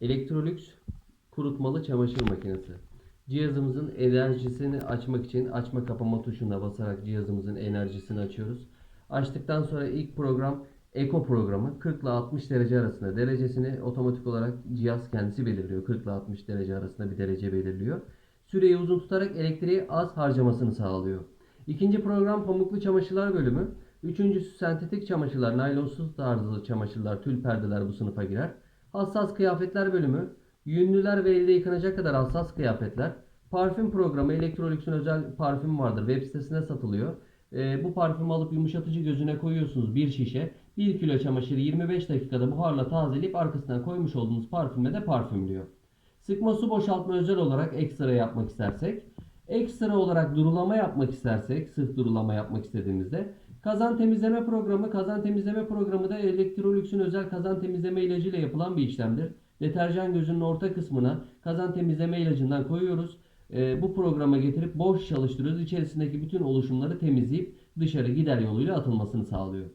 Electrolux kurutmalı çamaşır makinesi. Cihazımızın enerjisini açmak için açma kapama tuşuna basarak cihazımızın enerjisini açıyoruz. Açtıktan sonra ilk program Eco programı 40 ile 60 derece arasında derecesini otomatik olarak cihaz kendisi belirliyor. 40 ile 60 derece arasında bir derece belirliyor. Süreyi uzun tutarak elektriği az harcamasını sağlıyor. İkinci program pamuklu çamaşırlar bölümü. Üçüncüsü sentetik çamaşırlar, naylonsuz tarzı çamaşırlar, tül perdeler bu sınıfa girer. Hassas kıyafetler bölümü. Yünlüler ve elde yıkanacak kadar hassas kıyafetler. Parfüm programı, Electrolux'un özel parfüm vardır. Web sitesinde satılıyor. Ee, bu parfümü alıp yumuşatıcı gözüne koyuyorsunuz bir şişe. 1 kilo çamaşırı 25 dakikada buharla tazeleyip arkasına koymuş olduğunuz parfüme de parfümlüyor. Sıkma su boşaltma özel olarak ekstra yapmak istersek, ekstra olarak durulama yapmak istersek, sırf durulama yapmak istediğimizde, kazan temizleme programı, kazan temizleme programı da Electrolux'un özel kazan temizleme ilacıyla yapılan bir işlemdir. Deterjan gözünün orta kısmına kazan temizleme ilacından koyuyoruz. Ee, bu programa getirip boş çalıştırıyoruz. İçerisindeki bütün oluşumları temizleyip dışarı gider yoluyla atılmasını sağlıyor.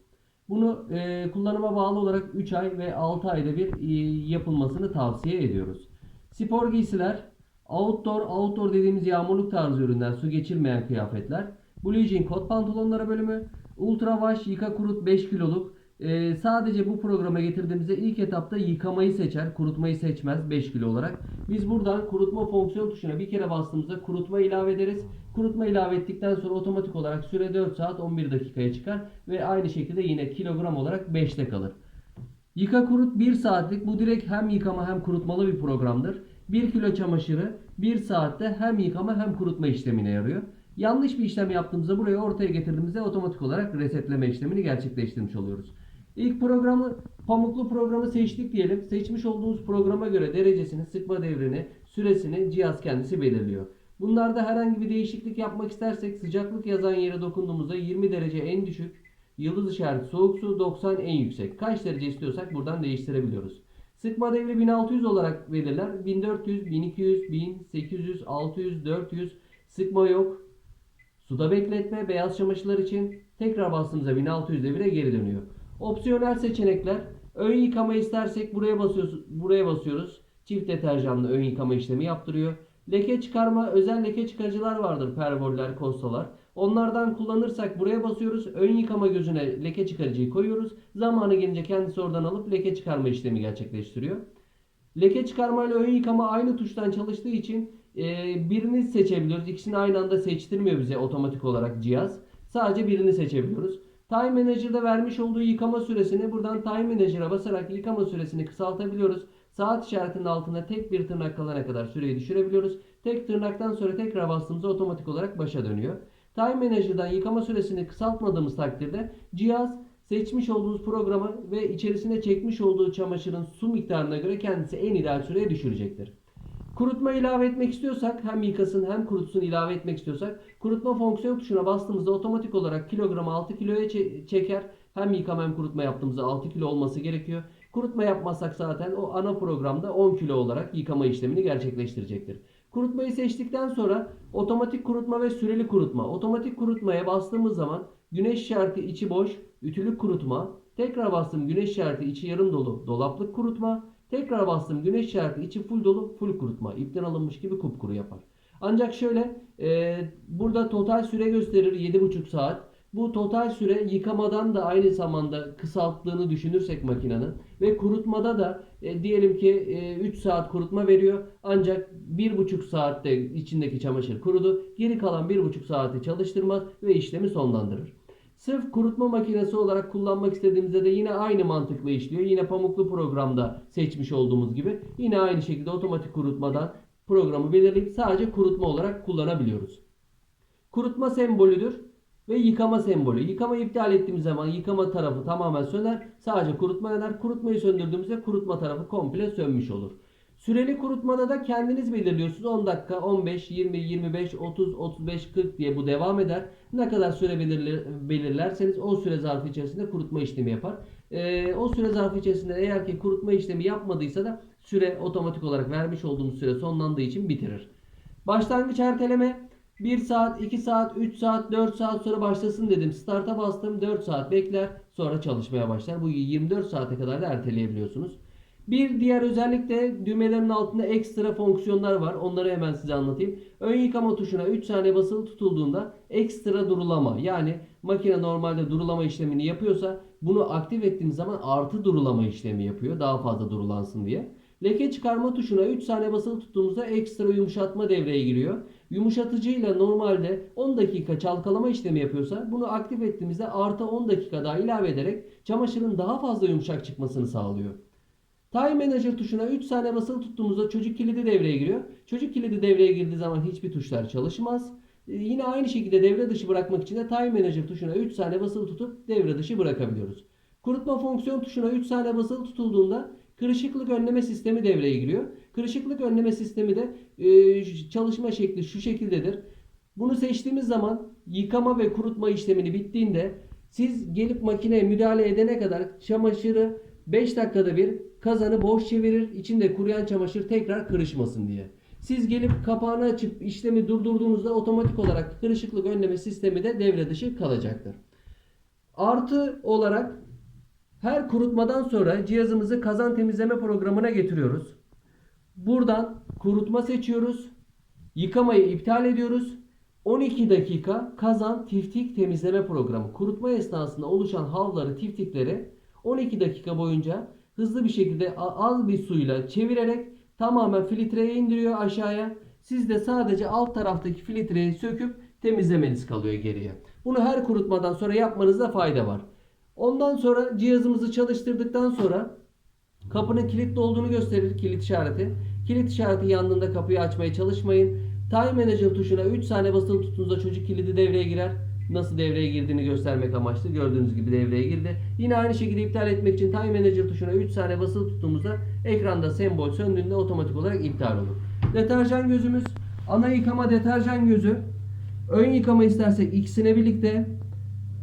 Bunu e, kullanıma bağlı olarak 3 ay ve 6 ayda bir e, yapılmasını tavsiye ediyoruz. Spor giysiler, outdoor, outdoor dediğimiz yağmurluk tarzı ürünler, su geçirmeyen kıyafetler, blue jean kot pantolonları bölümü, ultra wash yıka kurut 5 kiloluk. E, sadece bu programa getirdiğimizde ilk etapta yıkamayı seçer, kurutmayı seçmez 5 kilo olarak. Biz buradan kurutma fonksiyon tuşuna bir kere bastığımızda kurutma ilave ederiz. Kurutma ilave ettikten sonra otomatik olarak süre 4 saat 11 dakikaya çıkar ve aynı şekilde yine kilogram olarak 5'te kalır. Yıka kurut 1 saatlik bu direkt hem yıkama hem kurutmalı bir programdır. 1 kilo çamaşırı 1 saatte hem yıkama hem kurutma işlemine yarıyor. Yanlış bir işlem yaptığımızda buraya ortaya getirdiğimizde otomatik olarak resetleme işlemini gerçekleştirmiş oluyoruz. İlk programı pamuklu programı seçtik diyelim. Seçmiş olduğumuz programa göre derecesini, sıkma devrini, süresini cihaz kendisi belirliyor. Bunlarda herhangi bir değişiklik yapmak istersek sıcaklık yazan yere dokunduğumuzda 20 derece en düşük, yıldız işareti soğuk su, 90 en yüksek. Kaç derece istiyorsak buradan değiştirebiliyoruz. Sıkma devri 1600 olarak belirler. 1400, 1200, 1000, 800, 600, 400 sıkma yok. Suda bekletme beyaz çamaşırlar için tekrar bastığımızda 1600 devire geri dönüyor. Opsiyonel seçenekler ön yıkama istersek buraya basıyoruz. Buraya basıyoruz. Çift deterjanlı ön yıkama işlemi yaptırıyor. Leke çıkarma özel leke çıkarıcılar vardır. Pervoller, kostalar. Onlardan kullanırsak buraya basıyoruz. Ön yıkama gözüne leke çıkarıcıyı koyuyoruz. Zamanı gelince kendisi oradan alıp leke çıkarma işlemi gerçekleştiriyor. Leke çıkarma ile ön yıkama aynı tuştan çalıştığı için e, birini seçebiliyoruz. İkisini aynı anda seçtirmiyor bize otomatik olarak cihaz. Sadece birini seçebiliyoruz. Time Manager'da vermiş olduğu yıkama süresini buradan Time Manager'a basarak yıkama süresini kısaltabiliyoruz. Saat işaretinin altına tek bir tırnak kalana kadar süreyi düşürebiliyoruz. Tek tırnaktan sonra tekrar bastığımızda otomatik olarak başa dönüyor. Time Manager'dan yıkama süresini kısaltmadığımız takdirde cihaz seçmiş olduğunuz programı ve içerisine çekmiş olduğu çamaşırın su miktarına göre kendisi en ideal süreye düşürecektir. Kurutma ilave etmek istiyorsak hem yıkasın hem kurutsun ilave etmek istiyorsak kurutma fonksiyon tuşuna bastığımızda otomatik olarak kilogramı 6 kiloya çe- çeker. Hem yıkama hem kurutma yaptığımızda 6 kilo olması gerekiyor. Kurutma yapmazsak zaten o ana programda 10 kilo olarak yıkama işlemini gerçekleştirecektir. Kurutmayı seçtikten sonra otomatik kurutma ve süreli kurutma. Otomatik kurutmaya bastığımız zaman güneş işareti içi boş, ütülük kurutma. Tekrar bastım güneş işareti içi yarım dolu, dolaplık kurutma. Tekrar bastım güneş işareti içi full dolu, full kurutma. İpten alınmış gibi kupkuru yapar. Ancak şöyle e, burada total süre gösterir 7,5 saat. Bu total süre yıkamadan da aynı zamanda kısalttığını düşünürsek makinenin ve kurutmada da e, diyelim ki e, 3 saat kurutma veriyor ancak 1,5 saatte içindeki çamaşır kurudu. Geri kalan 1,5 saati çalıştırmaz ve işlemi sonlandırır. Sırf kurutma makinesi olarak kullanmak istediğimizde de yine aynı mantıkla işliyor. Yine pamuklu programda seçmiş olduğumuz gibi yine aynı şekilde otomatik kurutmadan programı belirleyip sadece kurutma olarak kullanabiliyoruz. Kurutma sembolüdür ve yıkama sembolü. Yıkama iptal ettiğimiz zaman yıkama tarafı tamamen söner. Sadece kurutma yanar. Kurutmayı söndürdüğümüzde kurutma tarafı komple sönmüş olur. Süreli kurutmada da kendiniz belirliyorsunuz. 10 dakika, 15, 20, 25, 30, 35, 40 diye bu devam eder. Ne kadar süre belirler, belirlerseniz o süre zarfı içerisinde kurutma işlemi yapar. Ee, o süre zarfı içerisinde eğer ki kurutma işlemi yapmadıysa da süre otomatik olarak vermiş olduğumuz süre sonlandığı için bitirir. Başlangıç erteleme 1 saat, 2 saat, 3 saat, 4 saat sonra başlasın dedim. Start'a bastım 4 saat bekler sonra çalışmaya başlar. Bu 24 saate kadar da erteleyebiliyorsunuz. Bir diğer özellik de düğmelerin altında ekstra fonksiyonlar var. Onları hemen size anlatayım. Ön yıkama tuşuna 3 saniye basılı tutulduğunda ekstra durulama yani makine normalde durulama işlemini yapıyorsa bunu aktif ettiğiniz zaman artı durulama işlemi yapıyor. Daha fazla durulansın diye. Leke çıkarma tuşuna 3 saniye basılı tuttuğumuzda ekstra yumuşatma devreye giriyor. Yumuşatıcıyla normalde 10 dakika çalkalama işlemi yapıyorsa bunu aktif ettiğimizde artı 10 dakika daha ilave ederek çamaşırın daha fazla yumuşak çıkmasını sağlıyor. Time Manager tuşuna 3 saniye basılı tuttuğumuzda çocuk kilidi devreye giriyor. Çocuk kilidi devreye girdiği zaman hiçbir tuşlar çalışmaz. Ee, Yine aynı şekilde devre dışı bırakmak için de Time Manager tuşuna 3 saniye basılı tutup devre dışı bırakabiliyoruz. Kurutma fonksiyon tuşuna 3 saniye basılı tutulduğunda kırışıklık önleme sistemi devreye giriyor. Kırışıklık önleme sistemi de e, çalışma şekli şu şekildedir. Bunu seçtiğimiz zaman yıkama ve kurutma işlemini bittiğinde siz gelip makineye müdahale edene kadar çamaşırı 5 dakikada bir kazanı boş çevirir. içinde kuruyan çamaşır tekrar kırışmasın diye. Siz gelip kapağını açıp işlemi durdurduğunuzda otomatik olarak kırışıklık önleme sistemi de devre dışı kalacaktır. Artı olarak her kurutmadan sonra cihazımızı kazan temizleme programına getiriyoruz. Buradan kurutma seçiyoruz. Yıkamayı iptal ediyoruz. 12 dakika kazan tiftik temizleme programı. Kurutma esnasında oluşan havları, tiftikleri 12 dakika boyunca hızlı bir şekilde az bir suyla çevirerek tamamen filtreye indiriyor aşağıya. Siz de sadece alt taraftaki filtreyi söküp temizlemeniz kalıyor geriye. Bunu her kurutmadan sonra yapmanızda fayda var. Ondan sonra cihazımızı çalıştırdıktan sonra Kapının kilitli olduğunu gösterir kilit işareti. Kilit işareti yandığında kapıyı açmaya çalışmayın. Time Manager tuşuna 3 saniye basılı tuttuğunuzda çocuk kilidi devreye girer. Nasıl devreye girdiğini göstermek amaçlı. Gördüğünüz gibi devreye girdi. Yine aynı şekilde iptal etmek için Time Manager tuşuna 3 saniye basılı tuttuğumuzda ekranda sembol söndüğünde otomatik olarak iptal olur. Deterjan gözümüz ana yıkama deterjan gözü. Ön yıkama istersek ikisine birlikte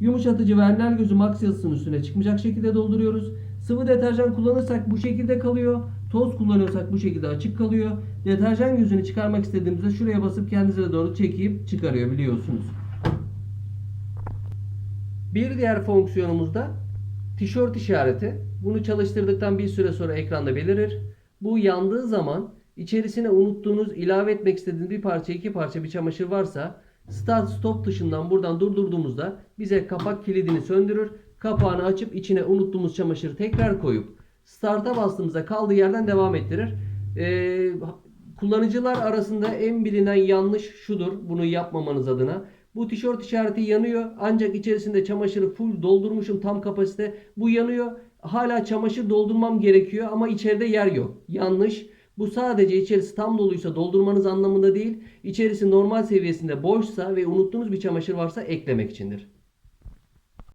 Yumuşatıcı Vernel gözü max yazısının üstüne çıkmayacak şekilde dolduruyoruz. Sıvı deterjan kullanırsak bu şekilde kalıyor. Toz kullanıyorsak bu şekilde açık kalıyor. Deterjan gözünü çıkarmak istediğimizde şuraya basıp kendinize doğru çekip çıkarıyor biliyorsunuz. Bir diğer fonksiyonumuz da tişört işareti. Bunu çalıştırdıktan bir süre sonra ekranda belirir. Bu yandığı zaman içerisine unuttuğunuz, ilave etmek istediğiniz bir parça, iki parça bir çamaşır varsa Start Stop tuşundan buradan durdurduğumuzda bize kapak kilidini söndürür. Kapağını açıp içine unuttuğumuz çamaşırı tekrar koyup Start'a bastığımızda kaldığı yerden devam ettirir. Ee, kullanıcılar arasında en bilinen yanlış şudur bunu yapmamanız adına. Bu tişört işareti yanıyor ancak içerisinde çamaşırı full doldurmuşum tam kapasite. Bu yanıyor. Hala çamaşır doldurmam gerekiyor ama içeride yer yok. Yanlış. Bu sadece içerisi tam doluysa doldurmanız anlamında değil. İçerisi normal seviyesinde boşsa ve unuttuğunuz bir çamaşır varsa eklemek içindir.